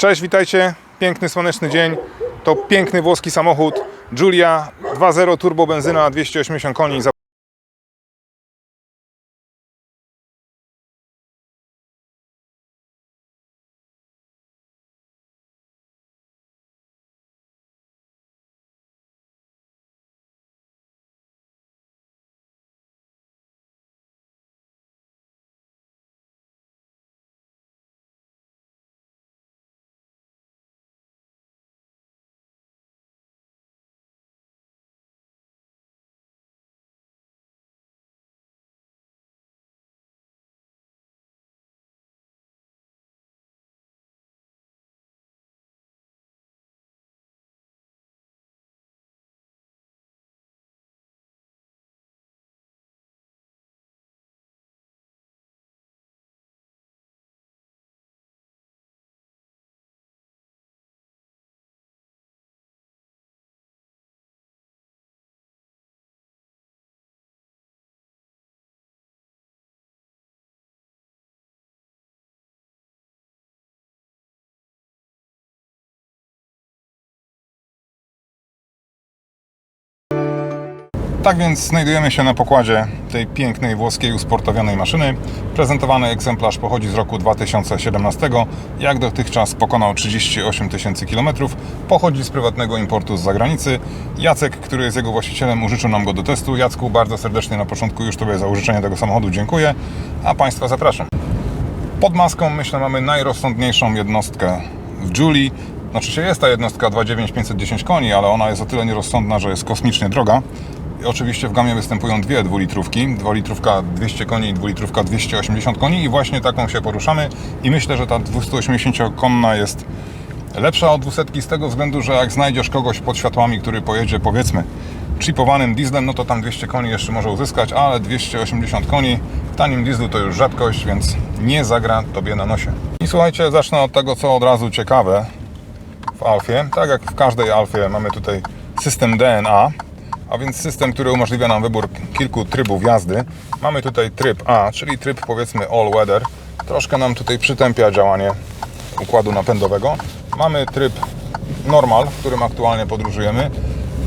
Cześć, witajcie. Piękny, słoneczny dzień. To piękny włoski samochód Giulia 2.0 turbo benzyna 280 koni. Tak więc znajdujemy się na pokładzie tej pięknej włoskiej usportowionej maszyny. Prezentowany egzemplarz pochodzi z roku 2017. Jak dotychczas pokonał 38 tysięcy kilometrów. Pochodzi z prywatnego importu z zagranicy. Jacek, który jest jego właścicielem, użyczył nam go do testu. Jacku, bardzo serdecznie na początku już Tobie za użyczenie tego samochodu dziękuję, a Państwa zapraszam. Pod maską myślę mamy najrozsądniejszą jednostkę w Julii. Znaczy się jest ta jednostka 29510 koni, ale ona jest o tyle nierozsądna, że jest kosmicznie droga. Oczywiście w gamie występują dwie dwulitrówki. Dwulitrówka 200 koni i dwulitrówka 280 koni i właśnie taką się poruszamy. I myślę, że ta 280-konna jest lepsza od 200 z tego względu, że jak znajdziesz kogoś pod światłami, który pojedzie powiedzmy chipowanym dieslem, no to tam 200 koni jeszcze może uzyskać, ale 280 koni w tanim dieslu to już rzadkość, więc nie zagra Tobie na nosie. I słuchajcie, zacznę od tego, co od razu ciekawe w Alfie. Tak jak w każdej Alfie mamy tutaj system DNA, a więc system, który umożliwia nam wybór kilku trybów jazdy. Mamy tutaj tryb A, czyli tryb powiedzmy all weather. Troszkę nam tutaj przytępia działanie układu napędowego. Mamy tryb normal, w którym aktualnie podróżujemy.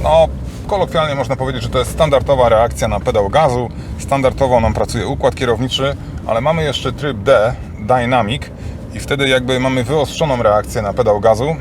No, kolokwialnie można powiedzieć, że to jest standardowa reakcja na pedał gazu. Standardowo nam pracuje układ kierowniczy, ale mamy jeszcze tryb D, dynamic i wtedy jakby mamy wyostrzoną reakcję na pedał gazu.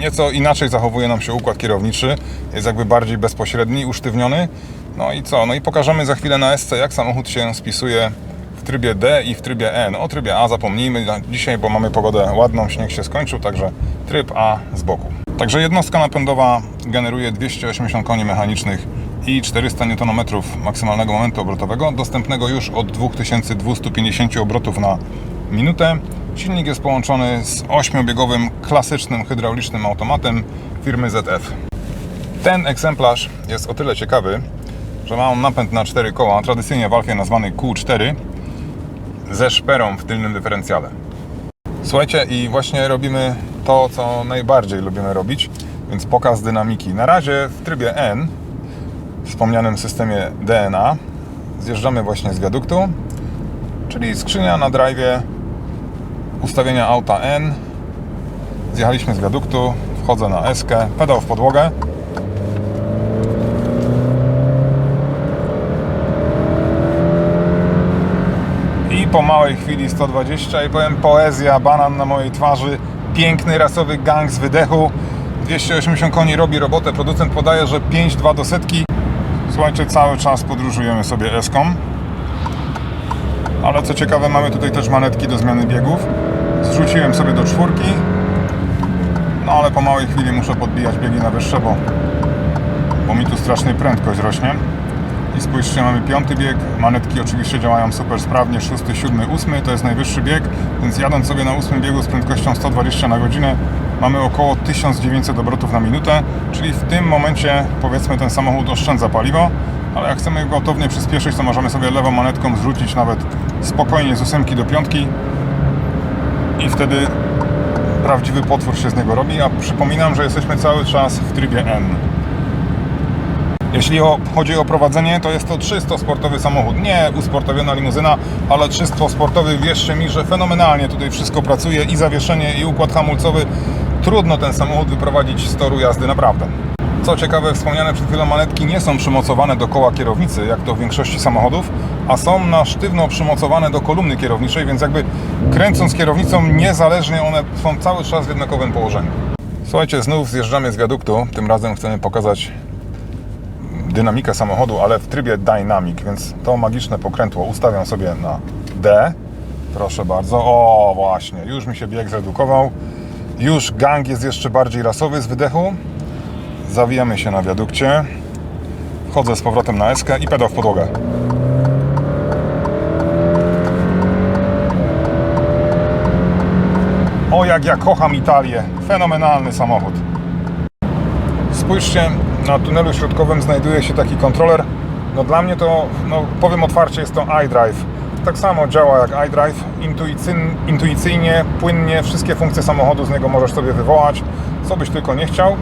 Nieco inaczej zachowuje nam się układ kierowniczy, jest jakby bardziej bezpośredni, usztywniony. No i co? No i pokażemy za chwilę na SC, jak samochód się spisuje w trybie D i w trybie N. O trybie A zapomnijmy dzisiaj, bo mamy pogodę ładną, śnieg się skończył, także tryb A z boku. Także jednostka napędowa generuje 280 koni mechanicznych i 400 Nm maksymalnego momentu obrotowego, dostępnego już od 2250 obrotów na minutę. Silnik jest połączony z 8-biegowym klasycznym hydraulicznym automatem firmy ZF. Ten egzemplarz jest o tyle ciekawy, że ma on napęd na 4 koła, tradycyjnie w Alfie nazwany Q4, ze szperą w tylnym dyferencjale. Słuchajcie, i właśnie robimy to, co najbardziej lubimy robić, więc pokaz dynamiki. Na razie w trybie N, w wspomnianym systemie DNA, zjeżdżamy właśnie z wiaduktu, czyli skrzynia na drive, ustawienia auta N, zjechaliśmy z wiaduktu, wchodzę na eskę, pedał w podłogę, I po małej chwili 120 i powiem poezja, banan na mojej twarzy, piękny rasowy gang z wydechu. 280 koni robi robotę, producent podaje, że 5,2 do setki. Słuchajcie, cały czas podróżujemy sobie eską. Ale co ciekawe, mamy tutaj też manetki do zmiany biegów. Zrzuciłem sobie do czwórki. No ale po małej chwili muszę podbijać biegi na wyższe, bo, bo mi tu strasznie prędkość rośnie. I spójrzcie, mamy piąty bieg, manetki oczywiście działają super sprawnie, szósty, siódmy, ósmy, to jest najwyższy bieg, więc jadąc sobie na ósmym biegu z prędkością 120 na godzinę, mamy około 1900 obrotów na minutę, czyli w tym momencie powiedzmy ten samochód oszczędza paliwo, ale jak chcemy gwałtownie przyspieszyć, to możemy sobie lewą manetką zrzucić nawet spokojnie z ósemki do piątki i wtedy prawdziwy potwór się z niego robi, a przypominam, że jesteśmy cały czas w trybie N. Jeśli chodzi o prowadzenie, to jest to 300-sportowy samochód. Nie usportowiona limuzyna, ale 300-sportowy. Wierzcie mi, że fenomenalnie tutaj wszystko pracuje i zawieszenie, i układ hamulcowy. Trudno ten samochód wyprowadzić z toru jazdy, naprawdę. Co ciekawe, wspomniane przed chwilą manetki nie są przymocowane do koła kierownicy, jak to w większości samochodów, a są na sztywno przymocowane do kolumny kierowniczej, więc jakby kręcąc kierownicą niezależnie one są cały czas w jednakowym położeniu. Słuchajcie, znów zjeżdżamy z wiaduktu. Tym razem chcemy pokazać dynamikę samochodu, ale w trybie Dynamic, więc to magiczne pokrętło ustawiam sobie na D. Proszę bardzo. O, właśnie, już mi się bieg zredukował. Już gang jest jeszcze bardziej rasowy z wydechu. Zawijamy się na wiadukcie. Wchodzę z powrotem na eskę i pedał w podłogę. O, jak ja kocham Italię. Fenomenalny samochód. Spójrzcie, na tunelu środkowym znajduje się taki kontroler. No dla mnie to, no powiem otwarcie, jest to iDrive. Tak samo działa jak iDrive, intuicyjnie, płynnie, wszystkie funkcje samochodu z niego możesz sobie wywołać, co byś tylko nie chciał.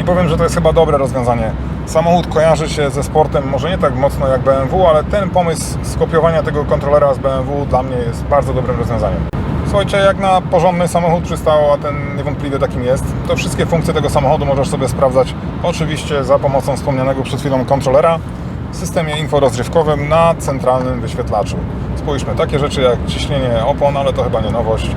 I powiem, że to jest chyba dobre rozwiązanie. Samochód kojarzy się ze sportem może nie tak mocno jak BMW, ale ten pomysł skopiowania tego kontrolera z BMW dla mnie jest bardzo dobrym rozwiązaniem. Słuchajcie, jak na porządny samochód przystało, a ten niewątpliwie takim jest, to wszystkie funkcje tego samochodu możesz sobie sprawdzać oczywiście za pomocą wspomnianego przed chwilą kontrolera systemie inforozrywkowym na centralnym wyświetlaczu. Spójrzmy, takie rzeczy jak ciśnienie opon, ale to chyba nie nowość,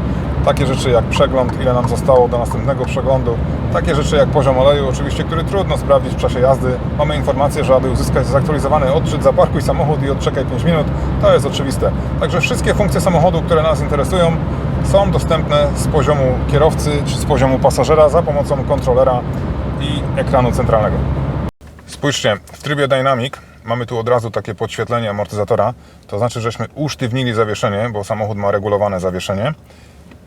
takie rzeczy jak przegląd, ile nam zostało do następnego przeglądu, takie rzeczy jak poziom oleju, oczywiście, który trudno sprawdzić w czasie jazdy. Mamy informację, że aby uzyskać zaktualizowany odczyt, zaparkuj samochód i odczekaj 5 minut. To jest oczywiste. Także wszystkie funkcje samochodu, które nas interesują, są dostępne z poziomu kierowcy czy z poziomu pasażera za pomocą kontrolera i ekranu centralnego. Spójrzcie, w trybie Dynamic mamy tu od razu takie podświetlenie amortyzatora. To znaczy, żeśmy usztywnili zawieszenie, bo samochód ma regulowane zawieszenie.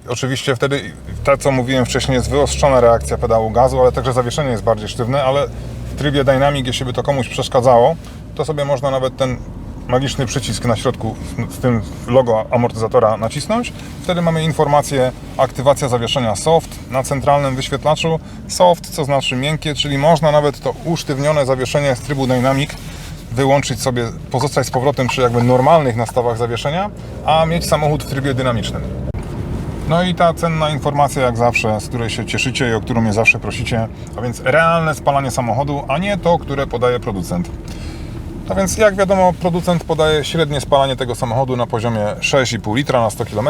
Oczywiście wtedy, co mówiłem wcześniej, jest wyostrzona reakcja pedału gazu, ale także zawieszenie jest bardziej sztywne, ale w trybie Dynamic, jeśli by to komuś przeszkadzało, to sobie można nawet ten magiczny przycisk na środku z tym logo amortyzatora nacisnąć. Wtedy mamy informację aktywacja zawieszenia soft na centralnym wyświetlaczu. Soft, co znaczy miękkie, czyli można nawet to usztywnione zawieszenie z trybu Dynamic wyłączyć sobie, pozostać z powrotem przy jakby normalnych nastawach zawieszenia, a mieć samochód w trybie dynamicznym. No i ta cenna informacja, jak zawsze, z której się cieszycie i o którą mnie zawsze prosicie, a więc realne spalanie samochodu, a nie to, które podaje producent. A więc jak wiadomo, producent podaje średnie spalanie tego samochodu na poziomie 6,5 litra na 100 km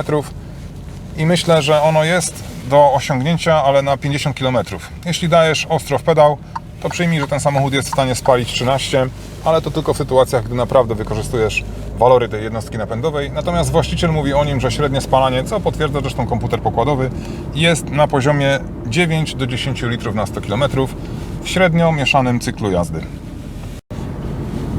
i myślę, że ono jest do osiągnięcia, ale na 50 km. Jeśli dajesz ostro w pedał, to przyjmij, że ten samochód jest w stanie spalić 13, ale to tylko w sytuacjach, gdy naprawdę wykorzystujesz walory tej jednostki napędowej. Natomiast właściciel mówi o nim, że średnie spalanie, co potwierdza zresztą komputer pokładowy, jest na poziomie 9 do 10 litrów na 100 km w średnio mieszanym cyklu jazdy.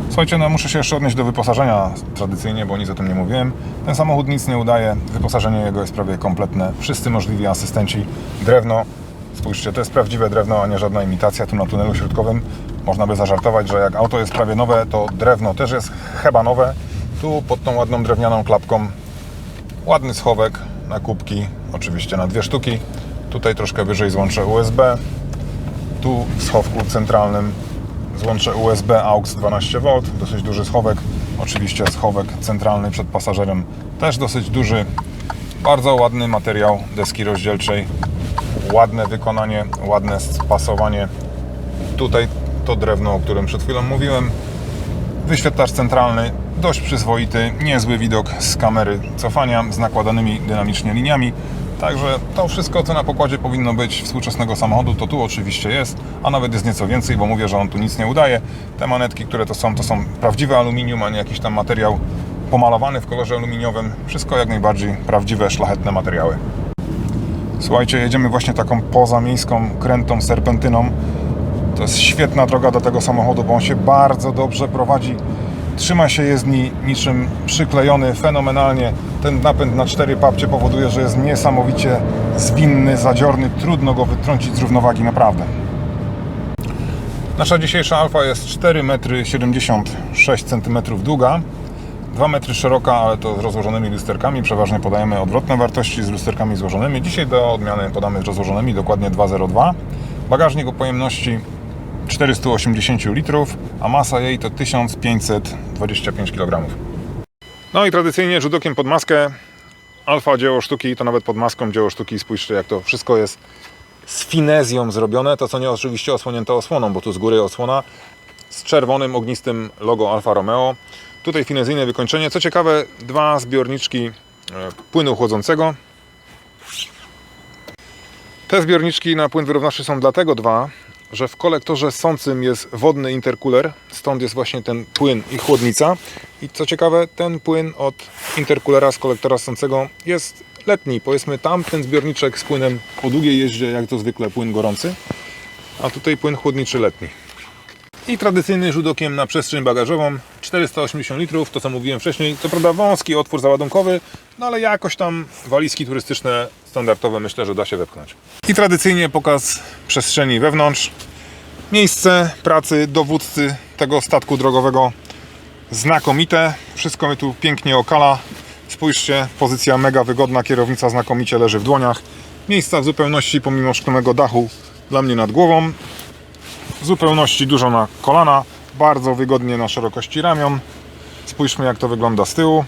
Słuchajcie, no muszę się jeszcze odnieść do wyposażenia tradycyjnie, bo nic o tym nie mówiłem. Ten samochód nic nie udaje, wyposażenie jego jest prawie kompletne. Wszyscy możliwi asystenci, drewno. Spójrzcie, to jest prawdziwe drewno, a nie żadna imitacja tu na tunelu środkowym. Można by zażartować, że jak auto jest prawie nowe, to drewno też jest chyba nowe. Tu pod tą ładną drewnianą klapką ładny schowek na kubki, oczywiście na dwie sztuki. Tutaj troszkę wyżej złącze USB. Tu w schowku centralnym złącze USB AUX 12V, dosyć duży schowek. Oczywiście schowek centralny przed pasażerem też dosyć duży. Bardzo ładny materiał deski rozdzielczej. Ładne wykonanie, ładne spasowanie. Tutaj to drewno, o którym przed chwilą mówiłem. Wyświetlacz centralny, dość przyzwoity, niezły widok z kamery cofania z nakładanymi dynamicznie liniami. Także to wszystko, co na pokładzie powinno być współczesnego samochodu, to tu oczywiście jest, a nawet jest nieco więcej, bo mówię, że on tu nic nie udaje. Te manetki, które to są, to są prawdziwe aluminium, a nie jakiś tam materiał pomalowany w kolorze aluminiowym. Wszystko jak najbardziej prawdziwe, szlachetne materiały. Słuchajcie, jedziemy właśnie taką pozamiejską krętą serpentyną. To jest świetna droga do tego samochodu, bo on się bardzo dobrze prowadzi. Trzyma się jezdni niczym przyklejony fenomenalnie. Ten napęd na cztery papcie powoduje, że jest niesamowicie zwinny, zadziorny. Trudno go wytrącić z równowagi, naprawdę. Nasza dzisiejsza Alfa jest 4,76 m długa, 2 metry szeroka, ale to z rozłożonymi lusterkami. Przeważnie podajemy odwrotne wartości z lusterkami złożonymi. Dzisiaj do odmiany podamy z rozłożonymi, dokładnie 2,02. Bagażnik o pojemności 480 litrów, a masa jej to 1525 kg. No i tradycyjnie rzut okiem pod maskę. Alfa dzieło sztuki, to nawet pod maską dzieło sztuki. Spójrzcie, jak to wszystko jest z finezją zrobione. To co nie oczywiście osłonięte osłoną, bo tu z góry osłona z czerwonym, ognistym logo Alfa Romeo. Tutaj finezyjne wykończenie. Co ciekawe, dwa zbiorniczki e, płynu chłodzącego. Te zbiorniczki na płyn wyrównawczy są dlatego dwa, że w kolektorze sącym jest wodny interkuler, stąd jest właśnie ten płyn i chłodnica. I co ciekawe, ten płyn od interkulera z kolektora sącego jest letni. Powiedzmy, tamten zbiorniczek z płynem po długiej jeździe, jak to zwykle płyn gorący, a tutaj płyn chłodniczy letni. I tradycyjny rzut okiem na przestrzeń bagażową 480 litrów, to co mówiłem wcześniej. To prawda wąski otwór załadunkowy, no ale jakoś tam walizki turystyczne standardowe myślę, że da się wepchnąć. I tradycyjnie pokaz przestrzeni wewnątrz. Miejsce pracy dowódcy tego statku drogowego znakomite. Wszystko mnie tu pięknie okala. Spójrzcie, pozycja mega wygodna, kierownica znakomicie leży w dłoniach. Miejsca w zupełności pomimo szklanego dachu dla mnie nad głową w zupełności dużo na kolana, bardzo wygodnie na szerokości ramion. Spójrzmy jak to wygląda z tyłu.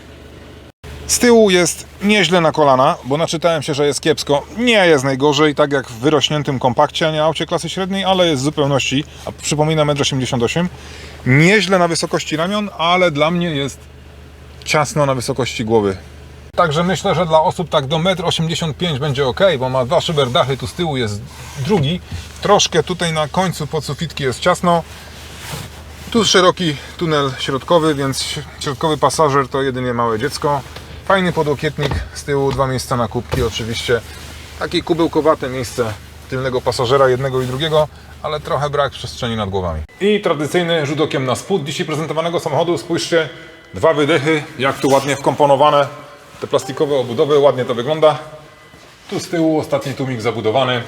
Z tyłu jest nieźle na kolana, bo naczytałem się, że jest kiepsko. Nie jest najgorzej, tak jak w wyrośniętym kompakcie, a nie aucie klasy średniej, ale jest w zupełności, a przypominam 1,88 m. Nieźle na wysokości ramion, ale dla mnie jest ciasno na wysokości głowy. Także myślę, że dla osób tak do 1,85 m będzie ok, bo ma dwa szyberdachy, tu z tyłu jest drugi. Troszkę tutaj na końcu podsufitki jest ciasno. Tu szeroki tunel środkowy, więc środkowy pasażer to jedynie małe dziecko. Fajny podłokietnik z tyłu, dwa miejsca na kubki oczywiście. Takie kubełkowate miejsce tylnego pasażera jednego i drugiego, ale trochę brak przestrzeni nad głowami. I tradycyjny rzut okiem na spód dzisiaj prezentowanego samochodu. Spójrzcie, dwa wydechy, jak tu ładnie wkomponowane te plastikowe obudowy, ładnie to wygląda. Tu z tyłu ostatni tłumik zabudowany.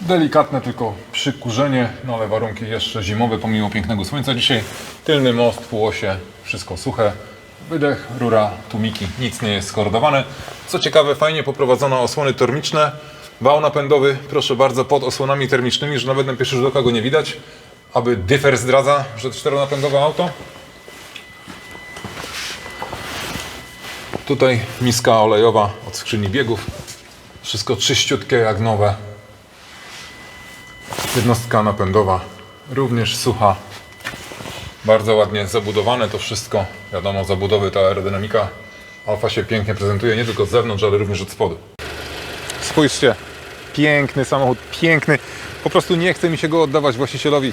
Delikatne tylko przykurzenie, no ale warunki jeszcze zimowe pomimo pięknego słońca dzisiaj. Tylny most, półosie, wszystko suche. Wydech, rura, tłumiki, nic nie jest skorodowane. Co ciekawe, fajnie poprowadzono osłony termiczne. Wał napędowy, proszę bardzo, pod osłonami termicznymi, że nawet na pierwszy rzut oka go nie widać. Aby dyfer zdradza, że czteronapędowe auto. Tutaj miska olejowa od skrzyni biegów. Wszystko czyściutkie jak nowe. Jednostka napędowa również sucha. Bardzo ładnie zabudowane to wszystko. Wiadomo, zabudowy ta aerodynamika Alfa się pięknie prezentuje nie tylko z zewnątrz, ale również od spodu. Spójrzcie, piękny samochód, piękny. Po prostu nie chce mi się go oddawać właścicielowi.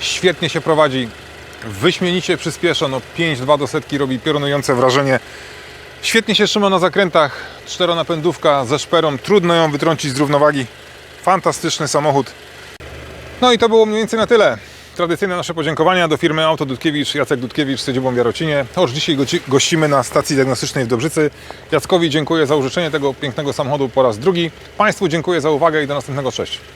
Świetnie się prowadzi, wyśmienicie przyspiesza. No 5-2 do setki robi piorunujące wrażenie. Świetnie się trzyma na zakrętach. Czteronapędówka ze szperą. Trudno ją wytrącić z równowagi. Fantastyczny samochód. No i to było mniej więcej na tyle. Tradycyjne nasze podziękowania do firmy Auto Dudkiewicz, Jacek Dudkiewicz z siedzibą w Jarocinie. To już dzisiaj gościmy na stacji diagnostycznej w Dobrzycy. Jackowi dziękuję za użyczenie tego pięknego samochodu po raz drugi. Państwu dziękuję za uwagę i do następnego. Cześć.